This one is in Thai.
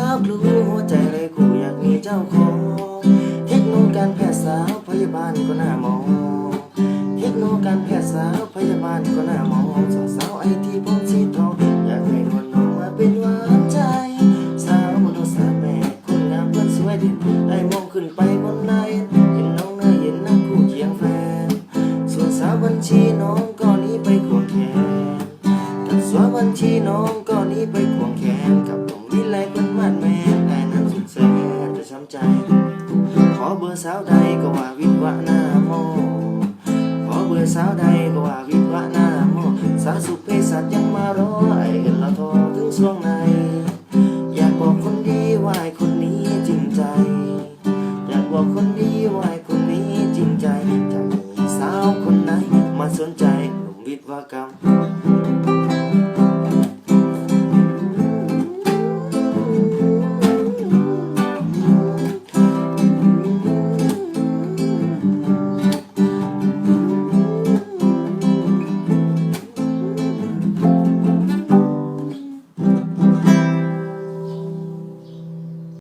สาวกลัวหัวใจเลยกูอยากมีเจ้าของเทคโนการแพทย์สาวพยาบาลก็น่ามองเทคโนการแพทย์สาวพยาบาลก็น่ามองสองสาวไอทีพผงสีทองอยากให้คนน้องมาเป็นหวานใจ สาวมนุสาแม่คนงามเพื่อนสวยเด่นไอมองขึ้นไปบนไลน์เห็นน้องเนยเห็นนั่คู่เคียงแฟนส่วนสาวบัญชีน้องก็นี้ไปควงแขนกับสาวบัญชีน้องก็นี้ไปควงแขนกับ ใจ ขอเบอร์สาวใดก็ว่าวิทยวะหน้าโมขอเบอร์สาวใดก็ว่าวิทยวะหน้าโมสาวสุเพศสัตยังมารอไอ้กันละทอถึงช่วงในอยากบอกคนดีว่าไอ้คนนี้จริงใจ อยากบอกคนดีว่าไอ้คนนี้จริงใจจะมีสาวคนไหนมาสนใจหนุ่มวิทยวะกรรม